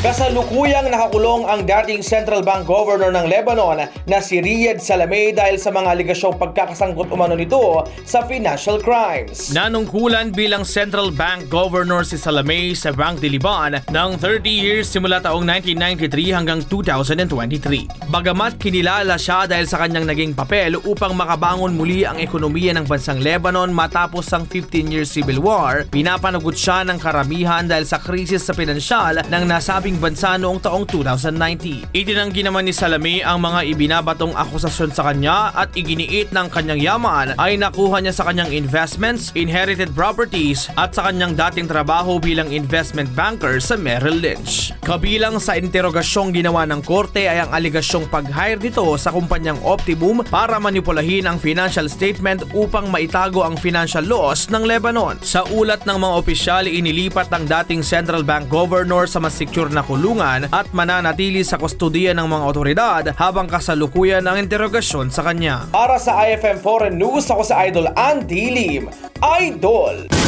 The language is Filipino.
Kasalukuyang nakakulong ang dating Central Bank Governor ng Lebanon na si Riyad Salameh dahil sa mga aligasyong pagkakasangkot umano nito sa financial crimes. Nanungkulan bilang Central Bank Governor si Salameh sa Bank de Liban ng 30 years simula taong 1993 hanggang 2023. Bagamat kinilala siya dahil sa kanyang naging papel upang makabangon muli ang ekonomiya ng bansang Lebanon matapos ang 15-year civil war, pinapanagot siya ng karamihan dahil sa krisis sa pinansyal ng nasabing bansa noong taong 2019. Itinanggi naman ni Salameh ang mga ibinabatong akusasyon sa kanya at iginiit ng kanyang yaman ay nakuha niya sa kanyang investments, inherited properties at sa kanyang dating trabaho bilang investment banker sa Merrill Lynch. Kabilang sa interogasyong ginawa ng korte ay ang aligasyong pag-hire nito sa kumpanyang Optimum para manipulahin ang financial statement upang maitago ang financial loss ng Lebanon. Sa ulat ng mga opisyal, inilipat ng dating Central Bank Governor sa mas secure na kulungan at mananatili sa kustodiya ng mga otoridad habang kasalukuyan ang interogasyon sa kanya. Para sa IFM Foreign News, ako sa Idol Andy Lim. Idol!